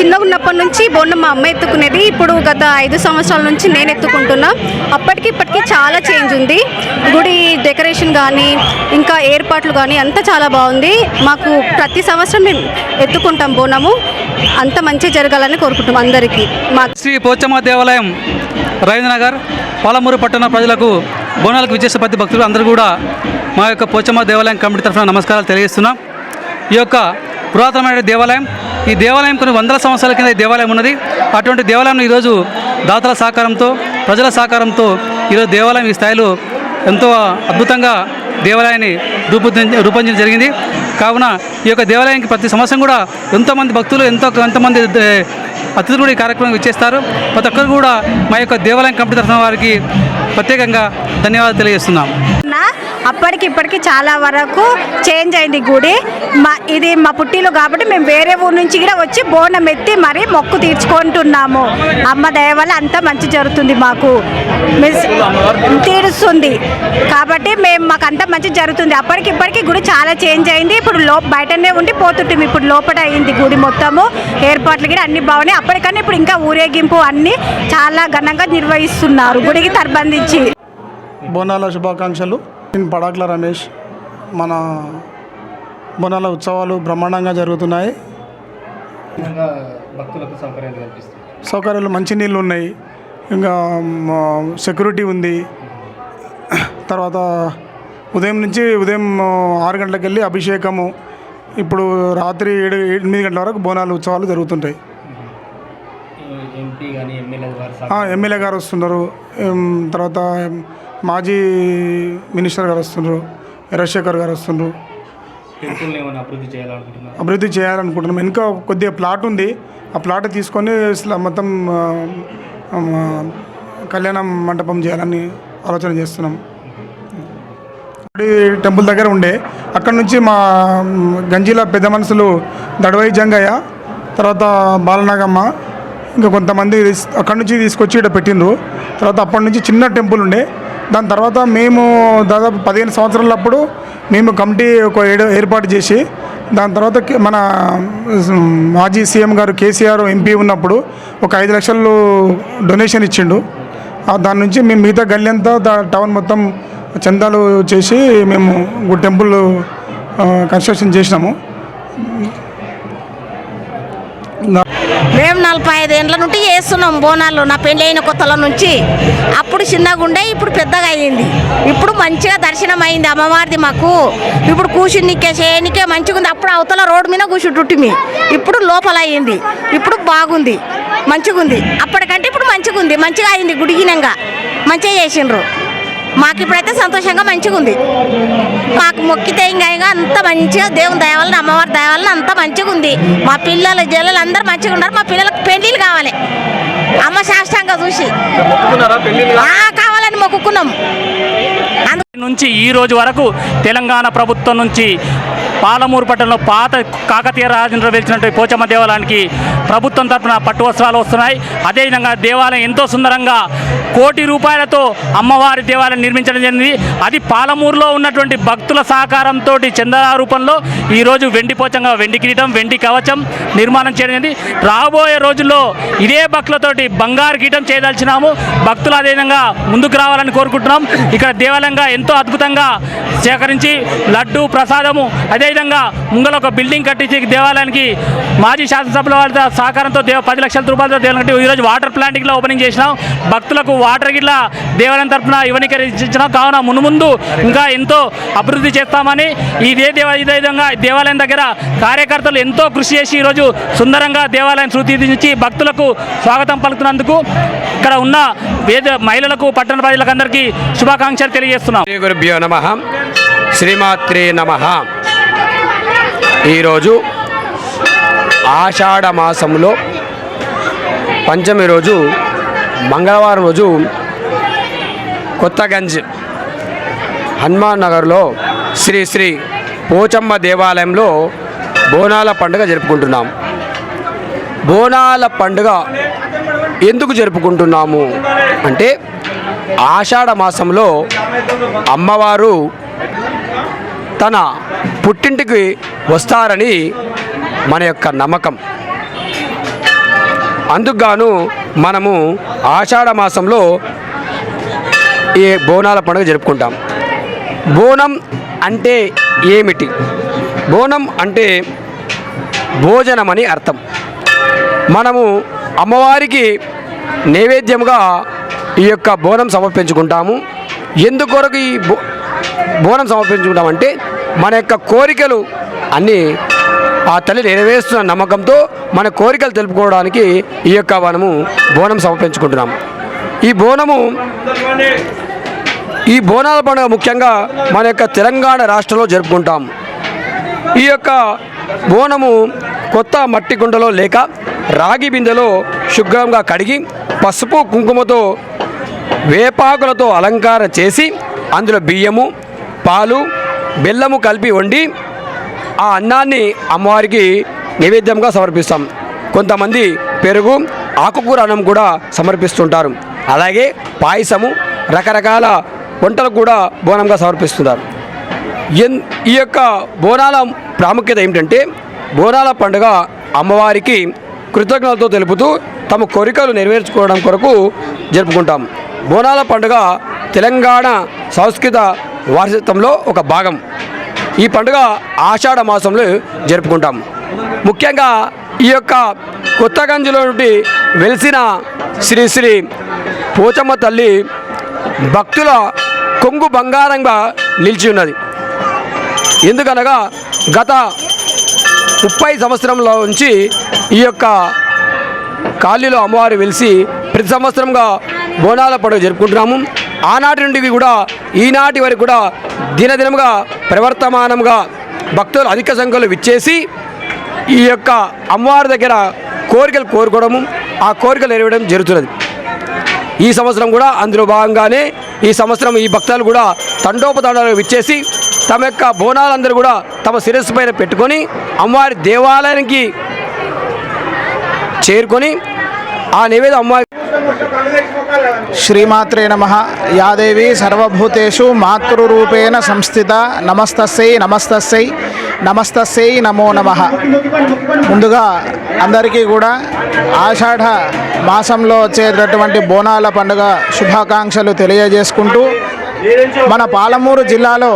చిన్నగా ఉన్నప్పటి నుంచి బోనం మా అమ్మ ఎత్తుకునేది. ఇప్పుడు గత ఐదు సంవత్సరాల నుంచి నేను ఎత్తుకుంటున్నా. అప్పటికి ఇప్పటికీ చాలా చేంజ్ ఉంది. గుడి డెకరేషన్ కానీ ఇంకా ఏర్పాట్లు కానీ అంతా చాలా బాగుంది. మాకు ప్రతి సంవత్సరం మేము ఎత్తుకుంటాం బోనము. అంత మంచి జరగాలని కోరుకుంటాం అందరికీ. మా శ్రీ పోచమ్మ దేవాలయం రవీంద్రనగర్ పాలమూరు పట్టణ ప్రజలకు బోనాలకు విచ్చేసే ప్రతి భక్తులు అందరూ కూడా మా యొక్క పోచమ్మ దేవాలయం కమిటీ తరఫున నమస్కారాలు తెలియజేస్తున్నాం. ఈ యొక్క పురాతనమైన దేవాలయం ఈ దేవాలయం కొన్ని వందల సంవత్సరాల కింద ఈ దేవాలయం ఉన్నది. అటువంటి దేవాలయం ఈరోజు దాతల సహకారంతో ప్రజల సహకారంతో ఈరోజు దేవాలయం ఈ స్థాయిలో ఎంతో అద్భుతంగా దేవాలయాన్ని రూపొందించ రూపొందించడం జరిగింది. కావున ఈ యొక్క దేవాలయానికి ప్రతి సంవత్సరం కూడా ఎంతోమంది భక్తులు ఎంతో ఎంతోమంది అతిథులు కూడా ఈ కార్యక్రమం ఇచ్చేస్తారు ప్రతి ఒక్కరు కూడా మా యొక్క దేవాలయం కమిటీ తరఫున వారికి ప్రత్యేకంగా ధన్యవాదాలు తెలియజేస్తున్నాం. అప్పటికి ఇప్పటికి చాలా వరకు చేంజ్ అయింది గుడి. మా ఇది మా పుట్టిలు కాబట్టి మేము వేరే ఊరు నుంచి కూడా వచ్చి బోనం ఎత్తి మరీ మొక్కు తీర్చుకుంటున్నాము. అమ్మ దయ వల్ల అంతా మంచి జరుగుతుంది మాకు. మిస్- తీరుస్తుంది. కాబట్టి మేము మాకు అంతా మంచి జరుగుతుంది. అప్పటికి ఇప్పటికి గుడి చాలా చేంజ్ అయింది. ఇప్పుడు లో బయటనే ఉండి పోతుంటాం ఇప్పుడు లోపల అయింది గుడి మొత్తము. ఏర్పాట్లు కూడా అన్ని బాగున్నాయి. అప్పటికన్నా ఇప్పుడు ఇంకా ఊరేగింపు అన్ని చాలా ఘనంగా నిర్వహిస్తున్నారు. గుడికి తర్బంధించి బోనాల శుభాకాంక్షలు. నేను పడాక్ల రమేష్ మన బోనాల ఉత్సవాలు బ్రహ్మాండంగా జరుగుతున్నాయి. భక్తులకు సౌకర్యాలు సౌకర్యాలు మంచినీళ్ళు ఉన్నాయి. ఇంకా సెక్యూరిటీ ఉంది. తర్వాత ఉదయం నుంచి ఉదయం ఆరు గంటలకు వెళ్ళి అభిషేకము. ఇప్పుడు రాత్రి ఏడు ఎనిమిది గంటల వరకు బోనాలు ఉత్సవాలు జరుగుతుంటాయి. ఎమ్మెల్యే గారు వస్తున్నారు. తర్వాత మాజీ మినిస్టర్ గారు వస్తున్నారు రాజశేఖర్ గారు వస్తున్నారు అభివృద్ధి చేయాలనుకుంటున్నాం. ఇంకా కొద్దిగా ప్లాట్ ఉంది. ఆ ప్లాట్ తీసుకొని మొత్తం కళ్యాణ మండపం చేయాలని ఆలోచన చేస్తున్నాం. టెంపుల్ దగ్గర ఉండే అక్కడ నుంచి మా గంజిల పెద్ద మనుషులు దడవై జంగయ్య తర్వాత బాలనాగమ్మ ఇంకా కొంతమంది అక్కడి నుంచి తీసుకొచ్చి ఇక్కడ పెట్టిండ్రు. తర్వాత అప్పటి నుంచి చిన్న టెంపుల్ ఉండే దాని తర్వాత మేము దాదాపు పదిహేను సంవత్సరాలప్పుడు మేము కమిటీ ఒక ఏడు- ఏర్పాటు చేసి దాని తర్వాత మన మాజీ సీఎం గారు కేసీఆర్ ఎంపీ ఉన్నప్పుడు ఒక ఐదు లక్షలు డొనేషన్ ఇచ్చిండు. దాని నుంచి మేము మిగతా గల్లీ అంతా దా- టౌన్ మొత్తం చందాలు చేసి మేము టెంపుల్ కన్స్ట్రక్షన్ చేసినాము. మేము నలభై ఐదేళ్ళ నుండి చేస్తున్నాం బోనాలు. నా పెళ్ళి అయిన కొత్తల నుంచి. అప్పుడు చిన్నగా ఉండే ఇప్పుడు పెద్దగా అయ్యింది ఇప్పుడు మంచిగా దర్శనం అయింది అమ్మవారిది మాకు. ఇప్పుడు కూర్చునికే చేయనికే మంచిగా ఉంది. అప్పుడు అవతల రోడ్డు మీద కూర్చుంటుమి ఇప్పుడు లోపల అయ్యింది ఇప్పుడు బాగుంది. మంచిగా ఉంది అప్పటికంటే ఇప్పుడు మంచిగా ఉంది మంచిగా అయింది గుడిగినంగా. మంచిగా చేసిండ్రు. మాకు ఇప్పుడైతే సంతోషంగా మంచిగా ఉంది మాకు మొక్కితే ఇంకా ఇంకా అంత మంచిగా దేవుని దయవలన అమ్మవారి దయవలన అంత మంచిగా ఉంది మా పిల్లలు జల్లలు అందరూ మంచిగా ఉన్నారు మా పిల్లలకు పెళ్ళిళ్ళు కావాలి. అమ్మ శాస్త్రంగా చూసి. కావాలని మొక్కుకున్నాం. నుంచి ఈ రోజు వరకు తెలంగాణ ప్రభుత్వం నుంచి పాలమూరు పట్టణంలో పాత కాకతీయ రాజేంద్ర వెలిచినటువంటి పోచమ్మ దేవాలయానికి ప్రభుత్వం తరఫున పట్టు వస్త్రాలు వస్తున్నాయి. అదేవిధంగా దేవాలయం ఎంతో సుందరంగా కోటి రూపాయలతో అమ్మవారి దేవాలయం నిర్మించడం జరిగింది. అది పాలమూరులో ఉన్నటువంటి భక్తుల సహకారంతో చందన రూపంలో ఈరోజు వెండి పోచంగా వెండి కిరీటం వెండి కవచం నిర్మాణం చేయడం జరిగింది. రాబోయే రోజుల్లో ఇదే భక్తులతోటి బంగారు కిరీటం చేయదలిచినాము. భక్తులు అదేవిధంగా ముందుకు రావాలని కోరుకుంటున్నాం. ఇక్కడ దేవాలయంగా ఎంతో అద్భుతంగా సేకరించి లడ్డు ప్రసాదము అదేవిధంగా ముంగల ఒక బిల్డింగ్ కట్టించి దేవాలయానికి మాజీ శాసనసభ్యుల వారితో సహకారంతో దేవ పది లక్షల రూపాయలతో దేవాలయం కట్టి ఈరోజు వాటర్ ప్లాంట్ గిట్లా ఓపెనింగ్ చేసినాం. భక్తులకు వాటర్ గిట్లా దేవాలయం తరఫున ఇవన్నీ ఇచ్చినాం కావున మునుముందు ఇంకా ఎంతో అభివృద్ధి చేస్తామని ఇదే దేవ ఇదే విధంగా దేవాలయం దగ్గర కార్యకర్తలు ఎంతో కృషి చేసి ఈరోజు సుందరంగా దేవాలయం శృతించి భక్తులకు స్వాగతం పలుకుతున్నందుకు ఇక్కడ ఉన్న వేద మహిళలకు పట్టణ ప్రజలకు అందరికీ శుభాకాంక్షలు తెలియజేస్తున్నాం. శ్రీ గురుభ్యో నమ. శ్రీమాత్రే నమ. ఈరోజు ఆషాఢ మాసంలో పంచమి రోజు మంగళవారం రోజు కొత్తగంజ్ హనుమాన్ నగర్లో శ్రీ శ్రీ పోచమ్మ దేవాలయంలో బోనాల పండుగ జరుపుకుంటున్నాం. బోనాల పండుగ ఎందుకు జరుపుకుంటున్నాము అంటే ఆషాఢ మాసంలో అమ్మవారు తన పుట్టింటికి వస్తారని మన యొక్క నమ్మకం. అందుకుగాను మనము ఆషాఢ మాసంలో ఈ బోనాల పండుగ జరుపుకుంటాం. బోనం అంటే ఏమిటి? బోనం అంటే భోజనం అని అర్థం. మనము అమ్మవారికి నైవేద్యముగా ఈ యొక్క బోనం సమర్పించుకుంటాము. ఎందుకొరకు ఈ బో బోనం సమర్పించుకుంటామంటే మన యొక్క కోరికలు అన్నీ ఆ తల్లి నెరవేరుస్తున్న నమ్మకంతో మన కోరికలు తెలుపుకోవడానికి ఈ యొక్క మనము బోనం సమర్పించుకుంటున్నాం ఈ బోనము ఈ బోనాల పండుగ ముఖ్యంగా మన యొక్క తెలంగాణ రాష్ట్రంలో జరుపుకుంటాం ఈ యొక్క బోనము కొత్త మట్టి గుండలో లేక రాగి బిందెలో శుభ్రంగా కడిగి పసుపు కుంకుమతో వేపాకులతో అలంకారం చేసి అందులో బియ్యము పాలు బెల్లము కలిపి వండి ఆ అన్నాన్ని అమ్మవారికి నైవేద్యంగా సమర్పిస్తాం. కొంతమంది పెరుగు ఆకుకూర అన్నం కూడా సమర్పిస్తుంటారు. అలాగే పాయసము రకరకాల వంటలు కూడా బోనంగా సమర్పిస్తుంటారు ఎన్ ఈ యొక్క బోనాల ప్రాముఖ్యత ఏమిటంటే బోనాల పండుగ అమ్మవారికి కృతజ్ఞతలతో తెలుపుతూ తమ కోరికలు నెరవేర్చుకోవడం కొరకు జరుపుకుంటాం. బోనాల పండుగ తెలంగాణ సంస్కృత వారసత్వంలో ఒక భాగం. ఈ పండుగ ఆషాఢ మాసంలో జరుపుకుంటాం. ముఖ్యంగా ఈ యొక్క కొత్తగంజిలో నుండి వెలిసిన శ్రీ శ్రీ పోచమ్మ తల్లి భక్తుల కొంగు బంగారంగా నిలిచి ఉన్నది. ఎందుకనగా గత ముప్పై సంవత్సరంలో నుంచి ఈ యొక్క కాళీలో అమ్మవారు వెలిసి ప్రతి సంవత్సరంగా బోనాల పండుగ జరుపుకుంటున్నాము. ఆనాటి నుండి కూడా ఈనాటి వరకు కూడా దినదినముగా ప్రవర్తమానంగా భక్తులు అధిక సంఖ్యలో విచ్చేసి ఈ యొక్క అమ్మవారి దగ్గర కోరికలు కోరుకోవడము ఆ కోరికలు నెరవేయడం జరుగుతున్నది. ఈ సంవత్సరం కూడా అందులో భాగంగానే ఈ సంవత్సరం ఈ భక్తులు కూడా తండోపతండాలు విచ్చేసి తమ యొక్క బోనాలందరూ కూడా తమ శిరస్సు పైన పెట్టుకొని అమ్మవారి దేవాలయానికి చేరుకొని ఆ నైవేద్యం అమ్మాయి శ్రీమాత్రే నమ. యాదేవి సర్వభూతేషు మాతృరూపేణ సంస్థిత. నమస్తస్యై నమస్తస్యై నమస్తస్యై నమో నమ. ముందుగా అందరికీ కూడా ఆషాఢ మాసంలో వచ్చేటటువంటి బోనాల పండుగ శుభాకాంక్షలు తెలియజేసుకుంటూ మన పాలమూరు జిల్లాలో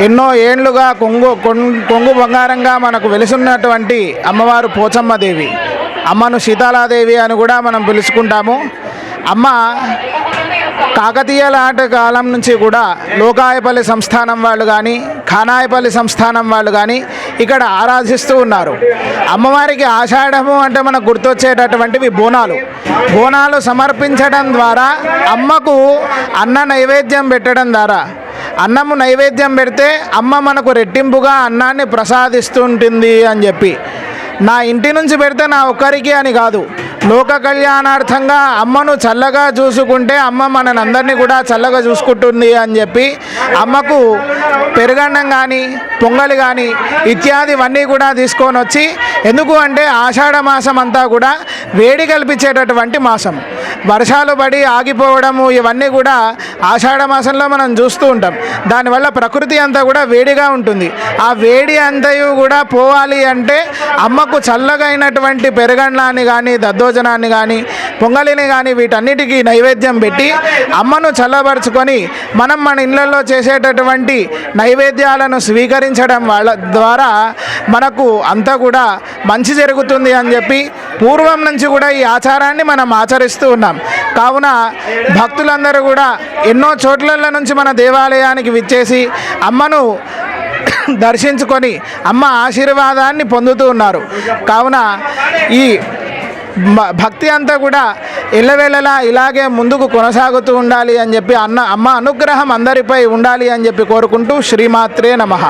ఎన్నో ఏండ్లుగా కొంగు కొం- కొంగు బంగారంగా మనకు వెలుసున్నటువంటి అమ్మవారు పోచమ్మదేవి అమ్మను సీతాలాదేవి అని కూడా మనం పిలుచుకుంటాము. అమ్మ కాకతీయ నాటి కాలం నుంచి కూడా లోకాయపల్లి సంస్థానం వాళ్ళు కానీ ఖానాయపల్లి సంస్థానం వాళ్ళు కానీ ఇక్కడ ఆరాధిస్తూ ఉన్నారు. అమ్మవారికి ఆషాఢము అంటే మనకు గుర్తొచ్చేటటువంటివి బోనాలు. బోనాలు సమర్పించడం ద్వారా అమ్మకు అన్న నైవేద్యం పెట్టడం ద్వారా. అన్నము నైవేద్యం పెడితే అమ్మ మనకు రెట్టింపుగా అన్నాన్ని ప్రసాదిస్తుంటుంది అని చెప్పి. నా ఇంటి నుంచి పెడితే నా ఒక్కరికి అని కాదు. లోక కళ్యాణార్థంగా అమ్మను చల్లగా చూసుకుంటే అమ్మ మనని కూడా చల్లగా చూసుకుంటుంది అని చెప్పి అమ్మకు పెరుగన్నం కానీ పొంగలి కానీ ఇత్యాదివన్నీ కూడా తీసుకొని వచ్చి ఎందుకు అంటే ఆషాఢ మాసం అంతా కూడా వేడి కల్పించేటటువంటి మాసం. వర్షాలు పడి ఆగిపోవడము ఇవన్నీ కూడా ఆషాఢ మాసంలో మనం చూస్తూ ఉంటాం. దానివల్ల ప్రకృతి అంతా కూడా వేడిగా ఉంటుంది. ఆ వేడి అంతయు కూడా పోవాలి అంటే అమ్మకు చల్లగైనటువంటి పెరుగన్నాన్ని కానీ భోజనాన్ని కానీ పొంగలిని కానీ వీటన్నిటికీ నైవేద్యం పెట్టి అమ్మను చల్లబరుచుకొని మనం మన ఇళ్ళల్లో చేసేటటువంటి నైవేద్యాలను స్వీకరించడం వాళ్ళ ద్వారా మనకు అంతా కూడా మంచి జరుగుతుంది అని చెప్పి పూర్వం నుంచి కూడా ఈ ఆచారాన్ని మనం ఆచరిస్తూ ఉన్నాం. కావున భక్తులందరూ కూడా ఎన్నో చోట్ల నుంచి మన దేవాలయానికి విచ్చేసి అమ్మను దర్శించుకొని అమ్మ ఆశీర్వాదాన్ని పొందుతూ ఉన్నారు. కావున ఈ భక్తి అంతా కూడా ఎల్లవేళలా ఇలాగే ముందుకు కొనసాగుతూ ఉండాలి అని చెప్పి అన్న అమ్మ అనుగ్రహం అందరిపై ఉండాలి అని చెప్పి కోరుకుంటూ శ్రీమాత్రే నమః.